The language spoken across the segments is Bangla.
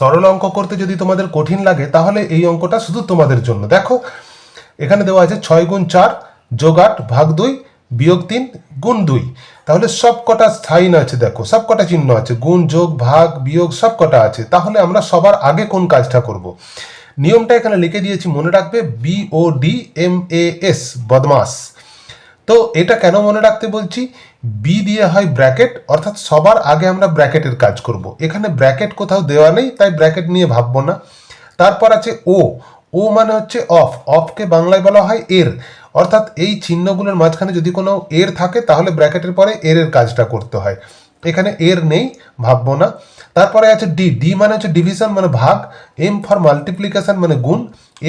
সরল অঙ্ক করতে যদি তোমাদের কঠিন লাগে, তাহলে এই অঙ্কটা শুধু তোমাদের জন্য। দেখো, এখানে দেওয়া আছে ছয় গুণ চার যোগ আট ভাগ দুই বিয়োগ তিন গুণ দুই। তাহলে সব কটা সাইন আছে, দেখো সব কটা চিহ্ন আছে, গুণ যোগ ভাগ বিয়োগ সব কটা আছে। তাহলে আমরা সবার আগে কোন কাজটা করব? নিয়মটা এখানে লিখে দিয়েছি, মনে রাখবে B O D M A S বদমাস। তো এটা কেন মনে রাখতে বলছি? বি দিয়ে হয় ব্র্যাকেট অর্থাৎ সবার আগে আমরা ব্র্যাকেটের কাজ করব। এখানে ব্র্যাকেট কোথাও দেওয়া নেই, তাই ব্র্যাকেট নিয়ে ভাববো না। তারপর আছে ও ও মানে হচ্ছে অফ অফকে বাংলায় বলা হয় এর। অর্থাৎ এই চিহ্নগুলোর মাঝখানে যদি কোনো এর থাকে, তাহলে ব্র্যাকেটের পরে এর এর কাজটা করতে হয়। এখানে এর নেই, ভাববো না। তারপরে আছে ডি ডি মানে হচ্ছে ডিভিশন মানে ভাগ এম ফর মাল্টিপ্লিকেশন মানে গুণ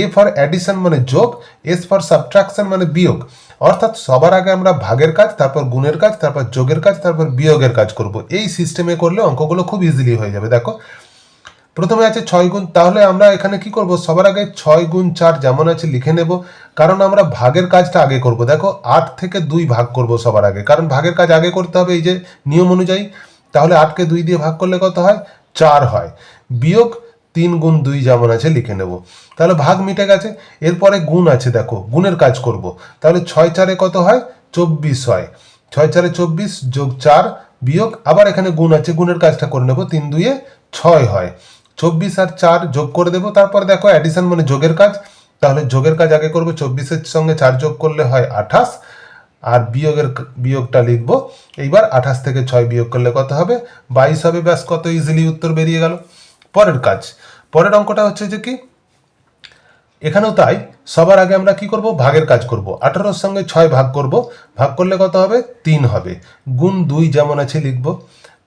এ ফর অ্যাডিশন মানে যোগ এস ফর সাবট্রাকশন মানে বিয়োগ। অর্থাৎ সবার আগে আমরা ভাগের কাজ, তারপর গুণের কাজ, তারপর যোগের কাজ, তারপর বিয়োগের কাজ করব। এই সিস্টেমে করলে অঙ্কগুলো খুব ইজিলি হয়ে যাবে। দেখো, প্রথমে আছে ছয় গুণ। তাহলে আমরা এখানে কি করব? সবার আগে ছয় গুণ চার যেমন আছে লিখে নেব। কারণ আমরা ভাগের কাজটা আগে করব। দেখো, আট থেকে দুই ভাগ করব সবার আগে। কারণ ভাগের কাজ আগে করতে হবে এই যে নিয়ম অনুযায়ী। তাহলে আটকে দুই দিয়ে ভাগ করলে কত হয়? চার হয়। বিয়োগ তিন গুণ দুই যেমন আছে, লিখে নেব। তাহলে ভাগ মিটে গেছে। এরপরে গুণ আছে, দেখো, গুণের কাজ করব। তাহলে ছয় চারে কত হয়? চব্বিশ হয়। ছয় চারে চব্বিশ যোগ চার বিয়োগ, আবার এখানে গুণ আছে, গুণের কাজটা করে নেব, তিন দুইয়ে ছয় হয়। চব্বিশ আর চার যোগ করে দেবো, তারপর দেখো অ্যাডিশন মানে যোগের কাজ। তাহলে যোগের কাজ আগে করব, চব্বিশের সঙ্গে চার যোগ করলে হয় আঠাশ। আর বিয়োগের বিয়োগটা লিখব, এইবার আঠাশ থেকে ছয় বিয়োগ করলে কত হবে? বাইশ হবে, ব্যাস, কত ইজিলি উত্তর বেরিয়ে গেল। পরের কাজ। পরের অঙ্কটা হচ্ছে যে কি? এখানেও তাই, সবার আগে আমরা কি করব? ভাগের কাজ করব। আঠারোর সঙ্গে ছয় ভাগ করব। ভাগ করলে কত হবে? তিন হবে। গুণ দুই যেমন আছে লিখব।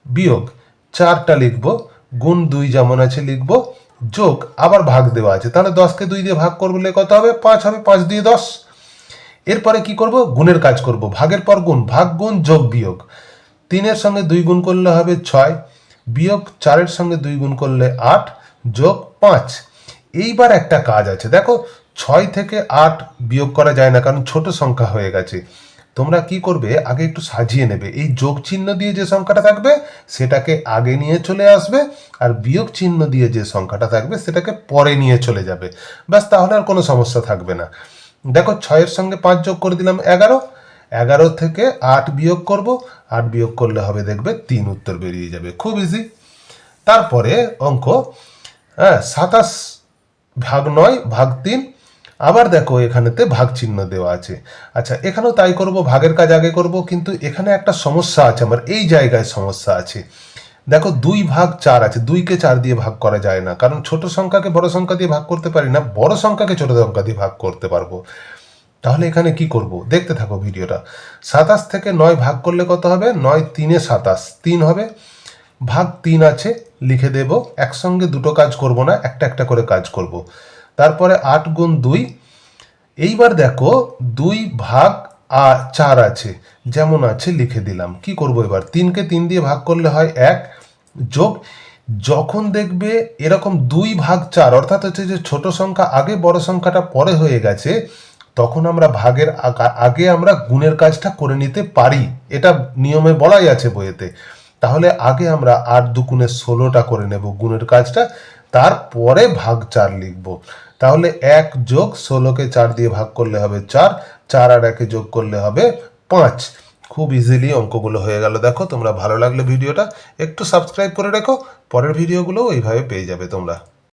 বিয়োগ চারটা লিখব। গুণ দুই যেমন আছে লিখব। যোগ আবার ভাগ দেওয়া আছে। তাহলে দশকে দুই দিয়ে ভাগ করলে কত হবে? পাঁচ হবে। পাঁচ দিয়ে দশ। এরপরে কি করব? গুণের কাজ করব। ভাগের পর গুণ। ভাগ, গুণ, যোগ, বিয়োগ। তিনের সঙ্গে দুই গুণ করলে হবে ছয়। বিয়োগ চারের সঙ্গে দুই গুণ করলে আট, যোগ পাঁচ। এইবার একটা কাজ আছে। দেখো, ছয় থেকে আট বিয়োগ করা যায় না, কারণ ছোট সংখ্যা হয়ে গেছে। তোমরা কি করবে? আগে একটু সাজিয়ে নেবে। এই যোগ চিহ্ন দিয়ে যে সংখ্যাটা থাকবে, সেটাকে আগে নিয়ে চলে আসবে, আর বিয়োগ চিহ্ন দিয়ে যে সংখ্যাটা থাকবে, সেটাকে পরে নিয়ে চলে যাবে। ব্যাস, তাহলে আর কোনো সমস্যা থাকবে না। দেখো, ছয়ের সঙ্গে পাঁচ যোগ করে দিলাম এগারো এগারো থেকে আট বিয়োগ করব। আট বিয়োগ করলে হবে দেখবে তিন উত্তর বেরিয়ে যাবে। খুব ইজি তারপরে অঙ্ক হ্যাঁ সাতাশ ভাগ নয়, ভাগ তিন। আবার দেখো এখানেতে ভাগ চিহ্ন দেওয়া আছে। আচ্ছা এখানেও তাই করব, ভাগের কাজ আগে করব, কিন্তু এখানে একটা সমস্যা আছে, আমার এই জায়গায় সমস্যা আছে। দেখো, দুই ভাগ চার আছে, দুইকে চার দিয়ে ভাগ করা যায় না, কারণ ছোট সংখ্যাকে বড় সংখ্যা দিয়ে ভাগ করতে পারি না, বড় সংখ্যাকে ছোট সংখ্যা দিয়ে ভাগ করতে পারব। তাহলে এখানে কি করব? দেখতে থাকো ভিডিওটা। সাতাশ থেকে নয় ভাগ করলে কত হবে? নয় তিনে সাতাশ। তিন হবে। ভাগ তিন আছে, লিখে দেব। একসঙ্গে দুটো কাজ করব না, একটা একটা করে কাজ করব। তারপরে আট গুণ দুই। এইবার দেখো, দুই ভাগ আর চার আছে। যেমন আছে, লিখে দিলাম। কি করব এবার? তিনকে তিন দিয়ে ভাগ করলে হয় এক যোগ। যখন দেখবে এরকম দুই ভাগ চার, অর্থাৎ হচ্ছে যে ছোট সংখ্যা আগে, বড় সংখ্যাটা পরে হয়ে গেছে তখন আমরা ভাগের আগা- আমরা গুণের কাজটা করে নিতে পারি। এটা নিয়মে বলাই আছে বইয়েতে। তাহলে আগে আমরা আট দুগুণে ষোলোটা করে নেব গুণের কাজটা, তারপরে ভাগ চার লিখব। তাহলে এক যোগ ষোলোকে চার দিয়ে ভাগ করলে হবে চার চার আর একে যোগ করলে হবে পাঁচ। খুব ইজিলি অঙ্কগুলো হয়ে গেল। দেখো, তোমরা ভালো লাগলে ভিডিওটা, একটু সাবস্ক্রাইব করে রেখো, পরের ভিডিওগুলো এইভাবে পেয়ে যাবে তোমরা।